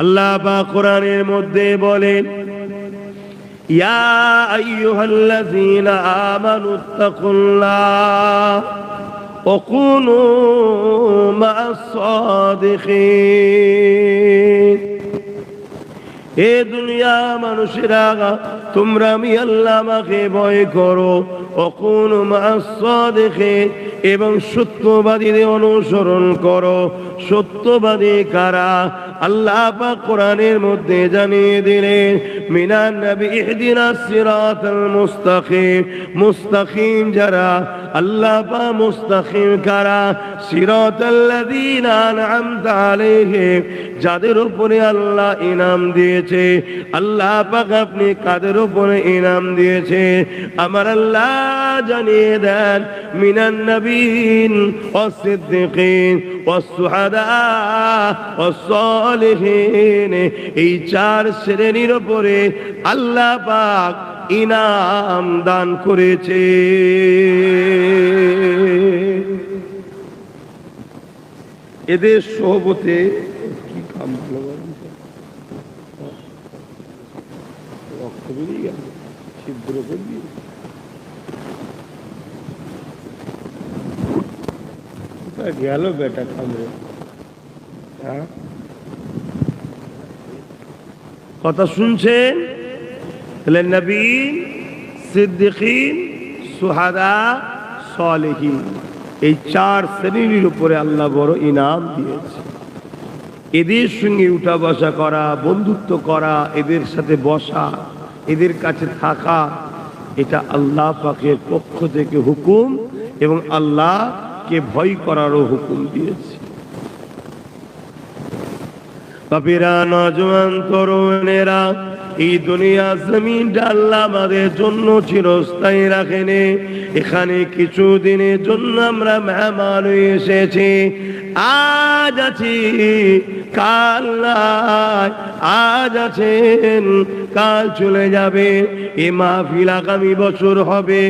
আল্লাহ বা কোরআনের মধ্যে বলেন ইয়া আইয়ুহাল্লাযীনা আমানুত্তাকুল্লাহ وكونوا مع الصادقين এ দুনিয়া মানুষেরা তোমরা আমি আল্লাহ আমাকে ভয় করো অকুন দেখে এবং সত্যবাদীদের অনুসরণ করো। সত্যবাদী কারা? আল্লাহ পাক কোরআনের মধ্যে জানিয়ে দিলেন, মিনান নবী ইহদিনা সিরাতাল মুস্তাকিম। মুস্তাকিম যারা? আল্লাহ পা মুস্তাকিম কারা? সিরাতাল্লাযীনা আনআমতা আলাইহিম। যাদের উপরে আল্লাহ ইনাম দিয়েছে। আল্লাহ পাক আপনি কাদের উপরে ইনাম দিয়েছে? আমার আল্লাহ জানিয়ে দেন, মিনান নবীন ওয়াসিদ্দিকিন ওয়াসসুহাদা ওয়াসসালিহিন এই চার শ্রেণির উপরে আল্লাহ পাক ইনাম দান করেছে। এদের সহবতে কি কাম ভালো রক্ত বেরিয়ে গেল, ছিদ্র করবি কোথায় গেল বেটা কামড়ে হ্যাঁ? কথা শুনছেন? তাহলে নবীন, সিদ্দিকিন, সুহাদা, সলেহীন। এই চার শ্রেণির উপরে আল্লাহ বড় ইনাম দিয়েছে। এদের সঙ্গে উঠা বসা করা, বন্ধুত্ব করা, এদের সাথে বসা, এদের কাছে থাকা, এটা আল্লাহ পাকের পক্ষ থেকে হুকুম এবং আল্লাহকে ভয় করারও হুকুম দিয়েছে। তরুণেরা, এই জন্য চিরস্থায়ী রাখেনি। এখানে কিছু দিনের জন্য আমরা মেহমান এসেছি। আজ আছি, কাল আজ আছেন কাল চলে যাবে, এ মাহফিল আগামী বছর হবে,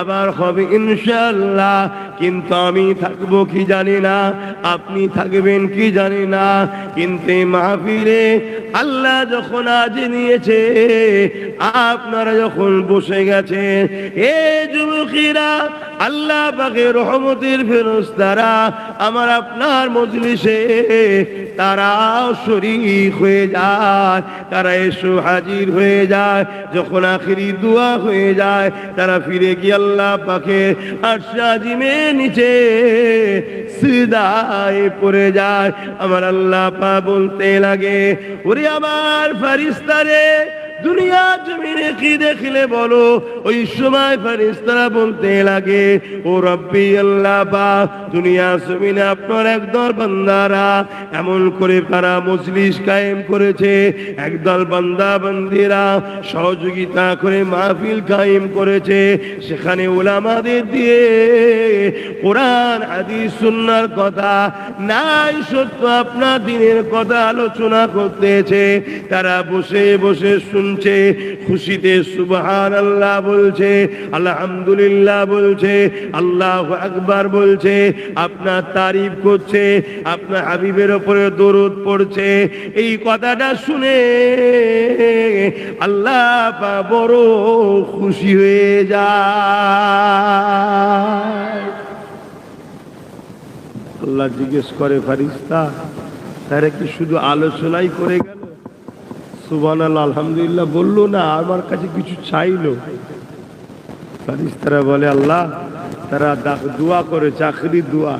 আবার হবে ইনশাল্লাহ কিন্তু আমি থাকব কি জানি না, আপনি থাকবেন কি জানি না, কিন্তু মাহফিলে আল্লাহ যখন আজ নিয়েছে, আপনারা যখন বসে গেছেন এ যুবকেরা আল্লাহ পাকে রহমতের ফেরস্তারা, আমার আপনার মজলিসে তারা শরীর হয়ে যায়। তারা এসো হাজির হয়ে যায়, যখন আখিরি দোয়া হয়ে যায়, তারা ফিরে গিয়ে আল্লাহ পাখে আশাজিমে নিচে সিদায় পড়ে যায়। আমার আল্লাহ পা বলতে লাগে, ওরে আমার ফারিস্তারে দুনিয়া জমিনে কি দেখলে বলো? ওই সময় ফারিস্তারা বলতে লাগে, ও রব্বি আল্লাহ বা, দুনিয়া জমিনে আপনার একদল বান্দারা এমন করে তারা মজলিস কায়েম করেছে। একদল বান্দা বান্দিরা সহযোগিতা করে মাহফিল কায়েম করেছে। সেখানে ওলামাদের দিয়ে কোরআন আদি সুন্নার কথা নাই সত্য আপনার দিনের কথা আলোচনা করতেছে। তারা বসে বসে শুনছে খুশিতে সুবহান আল্লাহ বলছে, আলহামদুলিল্লাহ বলছে, আল্লাহ আকবার বলছে, আপনার তারিফ করছে, আপনার হাবিবের ওপরে দরুদ পড়ছে। এই কথাটা শুনে আল্লাহ বড় খুশি হয়ে যায়। আল্লাহ জিজ্ঞেস করে ফারিস্তা তারা কি শুধু আলোচনাই করে গেল? সুবান আলহামদুলিল্লাহ বলল না আমার কাছে কিছু চাইলো। তারা বলে, আল্লাহ, তারা দোয়া করে চাকরি দোয়া।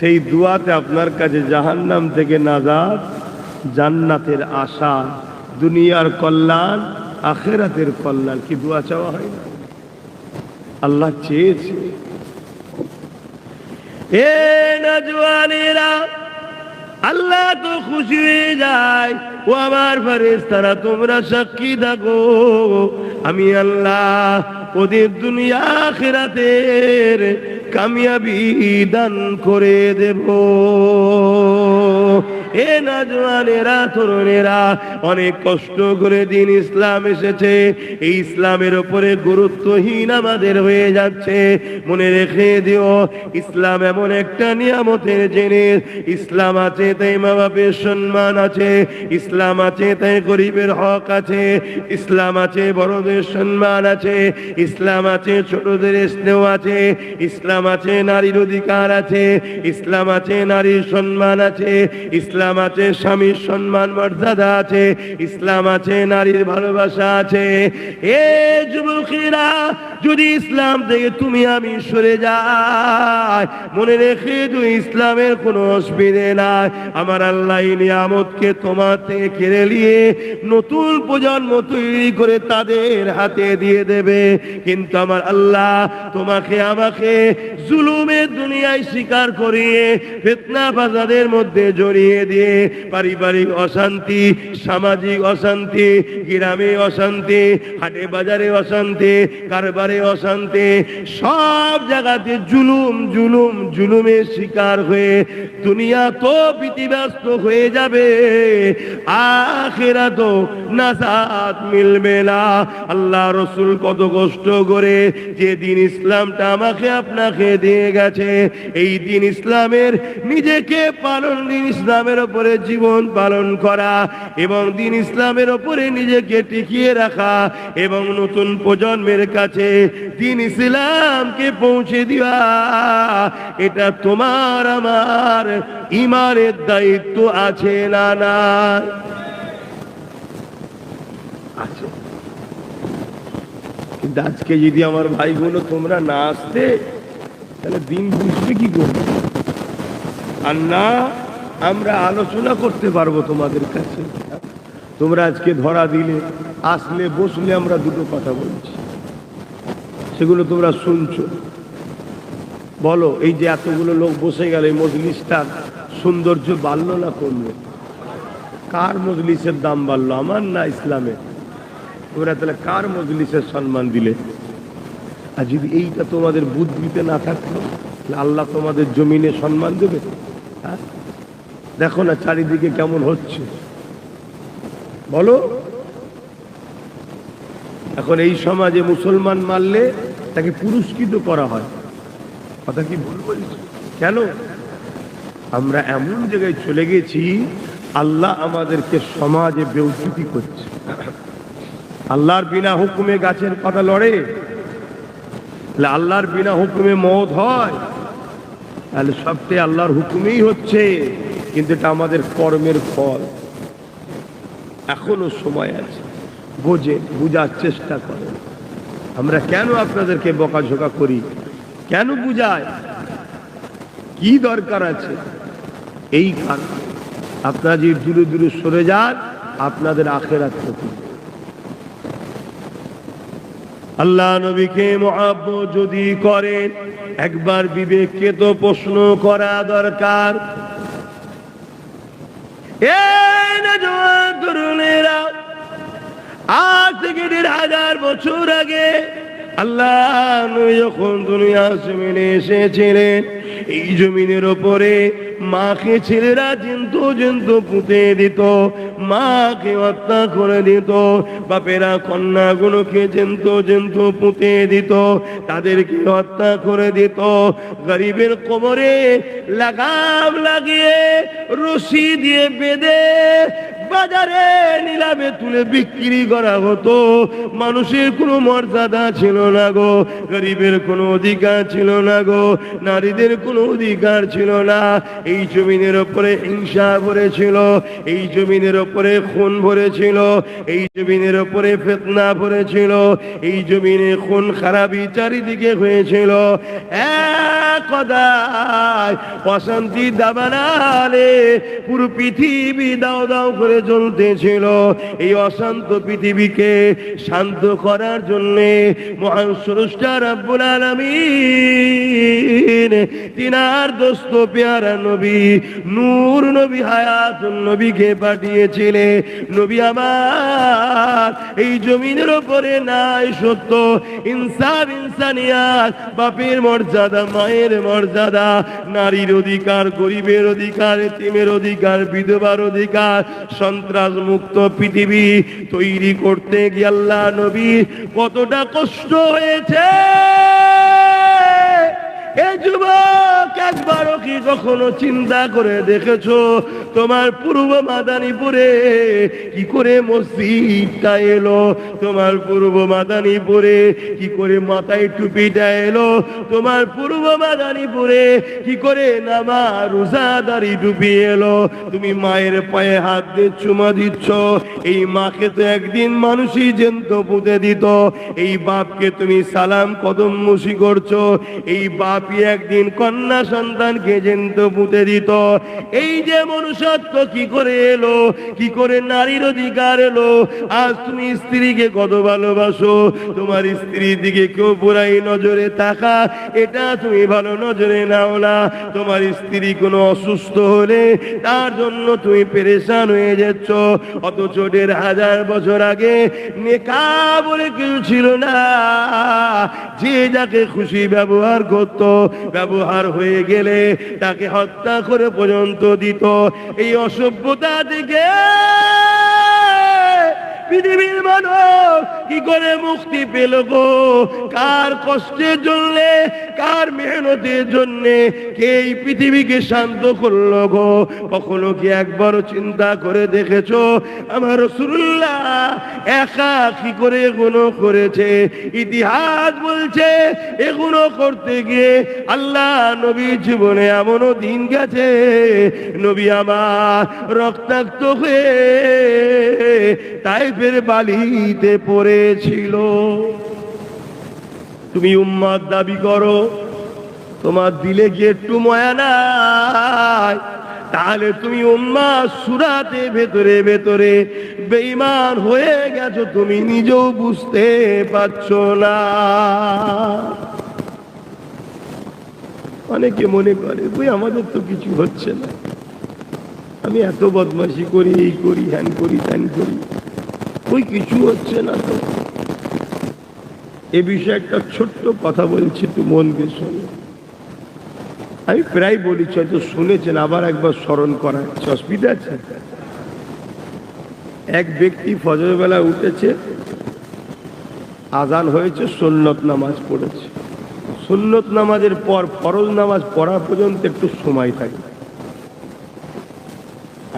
সেই দোয়াতে আপনার কাছে জাহান্নাম থেকে নাজাদ জান্নাতের আশা, দুনিয়ার কল্যাণ, আখেরাতের কল্যাণ। কি দোয়া চাওয়া হয় না? আল্লাহ চেয়েছে। এ নজওয়ানেরা, আল্লাহ তো খুশি হয়ে যায়। ও আমার ফারেস্তারা তোমরা সাক্ষী থাকো। আমি আল্লাহ ওদের দুনিয়া খেরাতের কামিয়াবি দান করে দেব। এ নাজওয়ানেরা, তরুণেরা, অনেক কষ্ট করে দিন ইসলাম এসেছে। এই ইসলামের উপরে গুরুত্বহীন আমাদের হয়ে যাচ্ছে। মনে রেখে দিও, ইসলাম এমন একটা নিয়ামতের জিনিস। ইসলাম আছে, তাই মা বাপের সম্মান আছে। ইসলাম আছে, তাই গরিবের হক আছে। ইসলাম আছে, বড়দের সম্মান আছে। ইসলাম আছে, ছোটদের স্নেহ আছে। ইসলাম আছে, নারীর অধিকার আছে। ইসলাম আছে, নারীর সম্মান আছে। ইসলাম আছে, স্বামীর সম্মান, মর্যাদা আছে, ইসলাম আছে, নারীর ভালোবাসা আছে। এ যুবকেরা, যদি ইসলাম থেকে তুমি আমি সরে যাই, মনে রেখে তুই ইসলামের কোনো অসুবিধে নাই। আমার আল্লাহ নিয়ামতকে তোমার থেকে কেড়ে নিয়ে নতুন প্রজন্ম তৈরি করে তাদের হাতে দিয়ে দেবে। কিন্তু আমার আল্লাহ তোমাকে, আমাকে জুলুমের দুনিয়ায় স্বীকার করিয়ে, ফেতনা বাজারের মধ্যে জড়িয়ে দিয়ে পারিবারিক অশান্তি, সামাজিক অশান্তি, গ্রামে অশান্তি, হাটে বাজারে অশান্তি, কারবারে অশান্তি, সব জায়গাতে জুলুম জুলুম, জুলুমের শিকার হয়ে দুনিয়া তো ব্যস্ত হয়ে যাবে। আখেরা তো নাসাত মিলবে না। আল্লাহ রসুল কত কষ্ট করে যে দিন ইসলামটা আমাকে আপনাকে দিয়ে গেছে। এই দিন ইসলামের নিজেকে পালন দিন ইসলামের ওপরে জীবন পালন করা এবং দিন ইসলামের ওপরে নিজেকে টিকিয়ে রাখা এবং নতুন প্রজন্মের কাছে দিন ইসলামকে পৌঁছে দেওয়া, এটা তোমার, আমার ইমানের দায়িত্ব আছে না না? কিন্তু আজকে যদি আমার ভাইগুলো তোমরা না আসতে, তাহলে দিন বুঝবে কি করবে আর না আমরা আলোচনা করতে পারব তোমাদের কাছে। তোমরা আজকে ধরা দিলে, আসলে বসলে আমরা দুটো কথা বলছি। সেগুলো তোমরা শুনছো। বলো, এই যে এতগুলো লোক বসে গেল, এই মজলিসটার সৌন্দর্য বাড়লো না কমলো? কার মজলিসের দাম বাড়লো? আমার না ইসলামের? তোমরা তাহলে কার মজলিসের সম্মান দিলে? আর যদি এইটা তোমাদের বুদ্ধিতে না থাকতো তাহলে আল্লাহ তোমাদের জমিনে সম্মান দেবে? হ্যাঁ? দেখো না চারিদিকে কেমন হচ্ছে। বলো। এখন এই সমাজে মুসলমান মারলে তাকে পুরস্কৃত করা হয়। কথা কি ভুল বলিস কেন? আমরা এমন জায়গায় চলে গেছি, আল্লাহ আমাদেরকে সমাজে বেউদ্যুতি করছে। আল্লাহর বিনা হুকুমে গাছের পাতা লড়ে। তাহলে আল্লাহর বিনা হুকুমে মদ হয়। তাহলে সবটাই আল্লাহর হুকুমেই হচ্ছে। কিন্তু এটা আমাদের কর্মের ফল। এখনও সময় আছে। বোঝে, বুঝার চেষ্টা করে। আমরা কেন আপনাদেরকে বকাঝোকা করি? কেন বুঝায় কি দরকার আছে? এই কারণ। আপনারা যদি দূরে দূরে সরে যান, আপনাদের আখেরাত ক্ষতি। আল্লাহ নবীকে মহাব্বত যদি করেন, একবার বিবেককে তো প্রশ্ন করা দরকার। আজ থেকে দেড় হাজার বছর আগে আল্লাহ যখন দুনিয়া জমিনে এসেছিলেন এই জমিনের ওপরে মাকে ছেলেরা চিন্তু চিন্তু পুঁতে দিত, মাকে হত্যা করে দিত, বাপেরা কন্যাগুলোকে চিন্তু চিন্তু পুঁতে দিত, তাদেরকে হত্যা করে দিত। গরিবের কোমরে লাগাম লাগিয়ে রশি দিয়ে বেঁধে বাজারে নিলামে তুলে বিক্রি করা হতো। মানুষের কোনো মর্যাদা ছিল না গো, গরিবের কোনো অধিকার ছিল না গো, নারীদের কোনো অধিকার ছিল না। এই জমিনের ওপরে হিংসা ভরেছিল, এই জমিনের ওপরে খুন ভরেছিল, এই জমিনের ওপরে ফেতনা ভরেছিল, এই জমিনে খুন খারাপি চারিদিকে হয়েছিল। এক কথায় অশান্তি দাবানালে পুরো পৃথিবী দাও দাও করে এই অশান্ত পৃথিবীকে শান্ত করার জন্য মহান তিনার দোস্ত পেয়ারা নবী, নূর নবী হায়াত নবীকে পাঠিয়েছিলে নবী আমার, এই জমিনের উপরে নাই সত্য। ইনসাফ, ইনসানিয়াত, বাপের মর্যাদা, মায়ের মর্যাদা, নারীর অধিকার, গরিবের অধিকার, এতিমের অধিকার, বিধবার অধিকার, সন্ত্রাস মুক্ত পৃথিবী তৈরি করতে গিয়ে আল্লাহ নবী কতটা কষ্ট হয়েছে। এ যুবক কি কখনো চিন্তা করে দেখেছ তোমার পূর্ব মাদানীপুরে কি করে মসজিদটা এলো? তোমার পূর্ব মাদানীপুরে কি করে মাথায় টুপিটা এলো? তোমার পূর্ব মাদানীপুরে কি করে নামা রোজাদারি টুপি এলো? তুমি মায়ের পায়ে হাত দিয়ে চুমা দিচ্ছ। এই মাকে তো একদিন মানুষই জেন্ত পুঁতে দিত। এই বাপকে তুমি সালাম কদম মুশি করছ। এই বাপই একদিন কন্যা সন্তানকে জেন্ত পুঁতে দিত। এই যে মনুষ্যত্ব কি করে এলো? কি করে নারীর অধিকার এলো? আজ তুমি স্ত্রীকে কত ভালোবাসো? তোমার স্ত্রীর দিকে কেউ পুরাই নজরে থাকা এটা তুমি ভালো নজরে নাও না। তোমার স্ত্রী কোনো অসুস্থ হলে তার জন্য তুমি পেরেশান হয়ে যাচ্ছ। অথচ দেড় হাজার বছর আগে নেকা বলে কেউ ছিল না। যে যাকে খুশি ব্যবহার করত, ব্যবহার হয়ে গেলে তাকে হত্যা করে পর্যন্ত দিত। এই অসভ্যতা দিকে পৃথিবীর মানুষ কি করে মুক্তি পেল গো? কার কষ্টের জন্য কার মেহনতের জন্য কে এই পৃথিবীকে শান্ত করল গো? কখনো কি একবারও চিন্তা করে দেখেছ? আমার রসুল্লাহ একা কি করে এগুলো করেছে? ইতিহাস বলছে এগুলো করতে গিয়ে আল্লাহ নবী জীবনে এমনও দিন গেছে। নবী আমার রক্তাক্ত হয়ে তাইফের বালিতে পড়েছিল। তুমি উম্মাদ দাবি করো, তোমার দিলে কি একটু ময়া নাই। তাহলে তুমি উম্মা সুরাতে ভেতরে ভেতরে বেঈমান হয়ে গেছো, তুমি নিজেও বুঝতে পারছ না। অনেকে মনে করে বই আমাদের তো কিছু হচ্ছে না। আমি এত বদমাশি করি, এই করি, হ্যান করি, ত্যান করি। ওই কিছু হচ্ছে না তো। এ বিষয়ে একটা ছোট্ট কথা বলছি, একটু মন দিয়ে আমি প্রায় বলি হয়তো শুনেছেন, আবার একবার স্মরণ করা অসুবিধা আছে। এক ব্যক্তি ফজরবেলা উঠেছে, আজান হয়েছে, সুন্নত নামাজ পড়েছে। সুন্নত নামাজের পর, ফরজ নামাজ পড়া পর্যন্ত একটু সময় থাকে।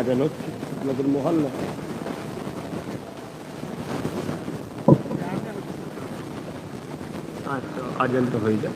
আজান হচ্ছে, আপনাদের মহল্লা আচ্ছা তো হয়ে যায়।